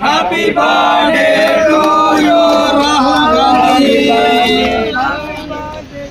Happy birthday to you, Rahul Gandhi. you, Rahul Gandhi.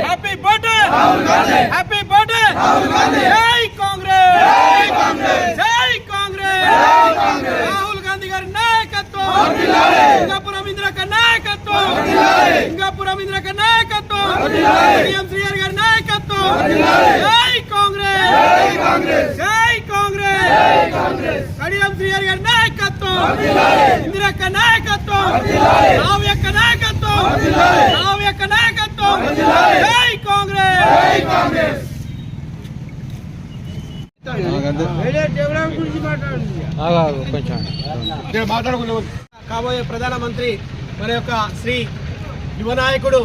Happy birthday happy birthday జై కాంగ్రెస్ జై కాంగ్రెస్ జై కాంగ్రెస్ రాహుల్ గాంధీ గారి నాయకత్వం సింగాపురం ఇందిరక నాయకత్వం సింగాపురం ఇందిరక నాయకత్వం సీఎం శ్రీహరి గారి నాయకత్వం జై కాంగ్రెస్ జై కాంగ్రెస్ జై కాంగ్రెస్ కడియం శ్రీహరి గారి నాయకత్వం ఇందిరక్క నాయకత్వం రావు యొక్క నాయకత్వం రావు యొక్క నాయకత్వం జై కాంగ్రెస్! జై కాంగ్రెస్! కాబోయే ప్రధానమంత్రి మన యొక్క శ్రీ యువ నాయకుడు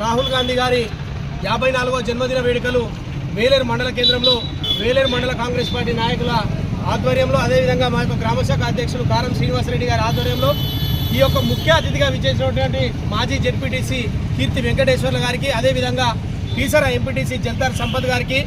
రాహుల్ గాంధీ గారి యాభై నాలుగో జన్మదిన వేడుకలు వేలేరు మండల కేంద్రంలో వేలేరు మండల కాంగ్రెస్ పార్టీ నాయకుల ఆధ్వర్యంలో అదేవిధంగా మా యొక్క గ్రామశాఖ అధ్యక్షులు కారం శ్రీనివాసరెడ్డి గారి ఆధ్వర్యంలో ఈ యొక్క ముఖ్య అతిథిగా విచ్చేసినటువంటి మాజీ జెడ్పీటీసీ కీర్తి వెంకటేశ్వర్ల గారికి అదేవిధంగా టీసర్ ఎంపీటీసీ జల్దార్ సంపత్ గారికి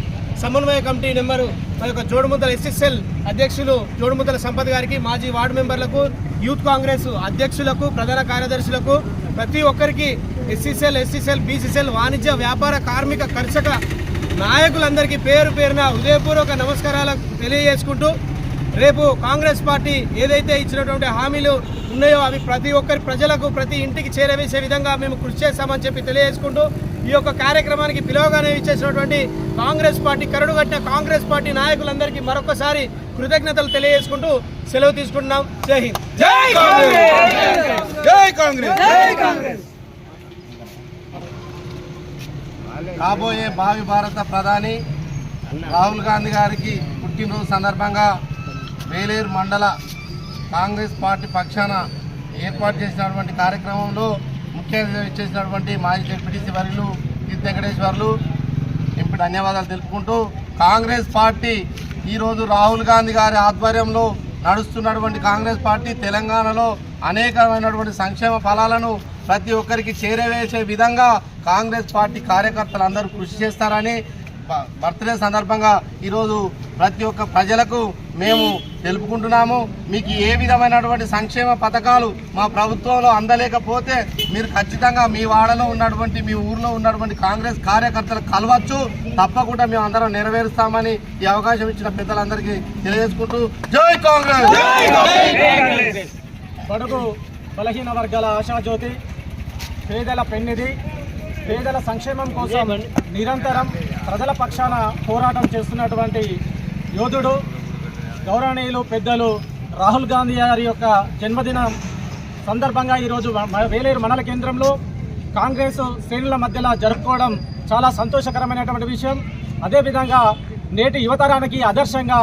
సమన్వయ కమిటీ నెంబరు మన యొక్క జోడుముద్దల ఎస్ఎస్ఎల్ అధ్యక్షులు జోడుముద్దల సంపత్ గారికి మాజీ వార్డు మెంబర్లకు యూత్ కాంగ్రెస్ అధ్యక్షులకు ప్రధాన కార్యదర్శులకు ప్రతి ఒక్కరికి ఎస్సీసీఎల్ ఎస్సీసీఎల్ బీసీసీఎల్ వాణిజ్య వ్యాపార కార్మిక కర్షక నాయకులందరికీ పేరు పేరున హృదయపూర్వక నమస్కారాలు తెలియజేసుకుంటూ రేపు కాంగ్రెస్ పార్టీ ఏదైతే ఇచ్చినటువంటి హామీలు ఉన్నాయో అవి ప్రతి ఒక్కరి ప్రజలకు ప్రతి ఇంటికి చేరవేసే విధంగా మేము కృషి చేస్తామని చెప్పి తెలియజేసుకుంటూ ఈ యొక్క కార్యక్రమానికి పిలువగానే ఇచ్చేసినటువంటి కాంగ్రెస్ పార్టీ కరడు కట్టిన కాంగ్రెస్ పార్టీ నాయకులందరికీ మరొకసారి కృతజ్ఞతలు తెలియజేసుకుంటూ సెలవు తీసుకుంటున్నాం. జై హింద్. జై కాంగ్రెస్! జై కాంగ్రెస్! జై కాంగ్రెస్! కాబోయే భావి భారత ప్రధాని రాహుల్ గాంధీ గారికి పుట్టినరోజు సందర్భంగా వేలేరు మండల కాంగ్రెస్ పార్టీ పక్షాన ఏర్పాటు చేసినటువంటి కార్యక్రమంలో ముఖ్య ఇచ్చేసినటువంటి చేసినటువంటి మాజీ జడ్పీటీసీ వర్యులు కీర్తి వెంకటేశ్వర్లు. ఎంపీ ధన్యవాదాలు తెలుపుకుంటూ కాంగ్రెస్ పార్టీ ఈరోజు రాహుల్ గాంధీ గారి ఆధ్వర్యంలో నడుస్తున్నటువంటి కాంగ్రెస్ పార్టీ తెలంగాణలో అనేకమైనటువంటి సంక్షేమ ఫలాలను ప్రతి ఒక్కరికి చేరవేసే విధంగా కాంగ్రెస్ పార్టీ కార్యకర్తలు అందరూ కృషి చేస్తారని బర్త్డే సందర్భంగా ఈరోజు ప్రతి ఒక్క ప్రజలకు మేము తెలుపుకుంటున్నాము. మీకు ఏ విధమైనటువంటి సంక్షేమ పథకాలు మా ప్రభుత్వంలో అందలేకపోతే మీరు ఖచ్చితంగా మీ వాడలో ఉన్నటువంటి మీ ఊర్లో ఉన్నటువంటి కాంగ్రెస్ కార్యకర్తలు కలవచ్చు. తప్పకుండా మేము అందరం నెరవేరుస్తామని ఈ అవకాశం ఇచ్చిన పెద్దలందరికీ తెలియజేసుకుంటూ జై కాంగ్రెస్! బడుగు బలహీన వర్గాల ఆశాజ్యోతి పేదల పెన్నిధి పేదల సంక్షేమం కోసం నిరంతరం ప్రజల పక్షాన పోరాటం చేస్తున్నటువంటి యోధుడు గౌరవనీయులు పెద్దలు రాహుల్ గాంధీ గారి యొక్క జన్మదినం సందర్భంగా ఈరోజు వేలేరు మండల కేంద్రంలో కాంగ్రెస్ శ్రేణుల మధ్యలో జరుపుకోవడం చాలా సంతోషకరమైనటువంటి విషయం. అదేవిధంగా నేటి యువతరానికి ఆదర్శంగా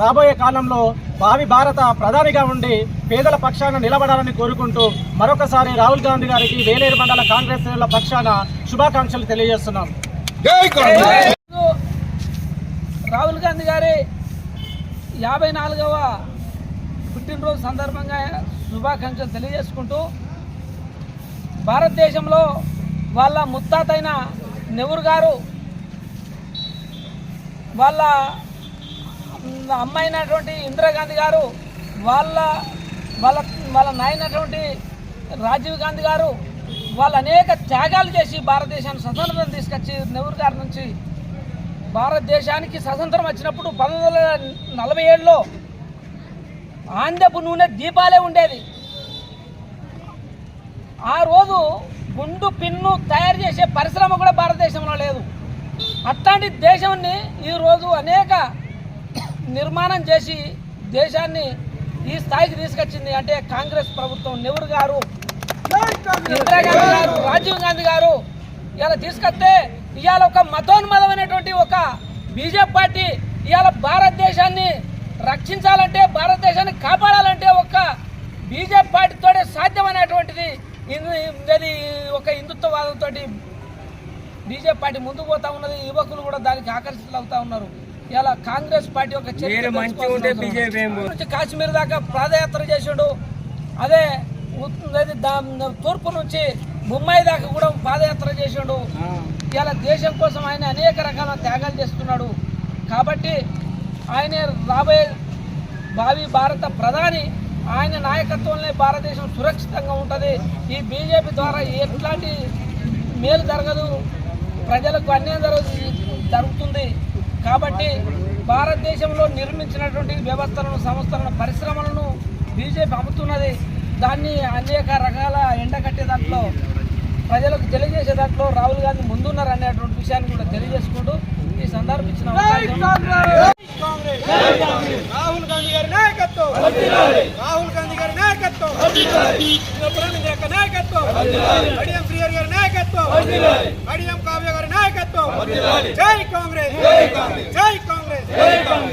రాబోయే కాలంలో భావి భారత ప్రధానిగా ఉండి పేదల పక్షాన నిలబడాలని కోరుకుంటూ మరొకసారి రాహుల్ గాంధీ గారికి వేలేరు మండల కాంగ్రెస్ శ్రేణుల పక్షాన శుభాకాంక్షలు తెలియజేస్తున్నాం. రాహుల్ గాంధీ గారి యాభై నాలుగవ పుట్టినరోజు సందర్భంగా శుభాకాంక్షలు తెలియజేసుకుంటూ భారతదేశంలో వాళ్ళ ముత్తాతైన నెహ్రూ గారు వాళ్ళ అమ్మైనటువంటి ఇందిరాగాంధీ గారు వాళ్ళ వాళ్ళ వాళ్ళ నాయనటువంటి రాజీవ్ గాంధీ గారు వాళ్ళు అనేక త్యాగాలు చేసి భారతదేశాన్ని స్వతంత్రం తీసుకొచ్చి నెహ్రూ గారి నుంచి భారతదేశానికి స్వతంత్రం వచ్చినప్పుడు పంతొమ్మిది వందల నలభై ఏడులో ఆంధ్రపు నూనె దీపాలే ఉండేది. ఆ రోజు గుండు పిన్ను తయారు చేసే పరిశ్రమ కూడా భారతదేశంలో లేదు. అట్లాంటి దేశాన్ని ఈరోజు అనేక నిర్మాణం చేసి దేశాన్ని ఈ స్థాయికి తీసుకొచ్చింది అంటే కాంగ్రెస్ ప్రభుత్వం నెహ్రూ గారు. ఇందిరాగాంధీ గారు రాజీవ్ గాంధీ గారు ఇలా తీసుకొస్తే ఇవాళ ఒక మతోన్మదమైనటువంటి ఒక బీజేపీ పార్టీ ఇవాళ భారతదేశాన్ని రక్షించాలంటే భారతదేశాన్ని కాపాడాలంటే ఒక బీజేపీ పార్టీతోనే సాధ్యమైనటువంటిది ఇది ఇది ఒక హిందుత్వవాదంతో బీజేపీ పార్టీ ముందుకు పోతా ఉన్నది. యువకులు కూడా దానికి ఆకర్షితులు అవుతా ఉన్నారు. ఇలా కాంగ్రెస్ పార్టీ ఒక. నుంచి కాశ్మీర్ దాకా పాదయాత్ర చేసాడు. అదే అది దా- తూర్పు నుంచి ముంబై దాకా కూడా పాదయాత్ర చేసాడు. ఇలా దేశం కోసం ఆయన అనేక రకాల త్యాగాలు చేస్తున్నాడు. కాబట్టి ఆయన రాబోయే భావి భారత ప్రధాని ఆయన నాయకత్వంలో భారతదేశం సురక్షితంగా ఉంటుంది. ఈ బీజేపీ ద్వారా ఎట్లాంటి మేలు జరగదు. ప్రజలకు అన్యాయం జరగదు జరుగుతుంది. కాబట్టి భారతదేశంలో నిర్మించినటువంటి వ్యవస్థలను సంస్థలను పరిశ్రమలను బీజేపీ అమ్ముతున్నది. దాన్ని అనేక రకాల ఎండకట్టే దాంట్లో ప్రజలకు తెలియజేసే దాంట్లో రాహుల్ గాంధీ ముందున్నారు అనేటువంటి విషయాన్ని కూడా తెలియజేసుకుంటూ ఈ సందర్భం ఇచ్చిన అవకాశం. రాహుల్ గాంధీ గారి నాయకత్వం. రాహుల్ గాంధీ గారి నాయకత్వం. నాయకత్వం. అడియం శ్రీహరి గారి నాయకత్వం. అడియం కావ్య గారి నాయకత్వం. జై కాంగ్రెస్ జై కాంగ్రెస్. జై కాంగ్రెస్.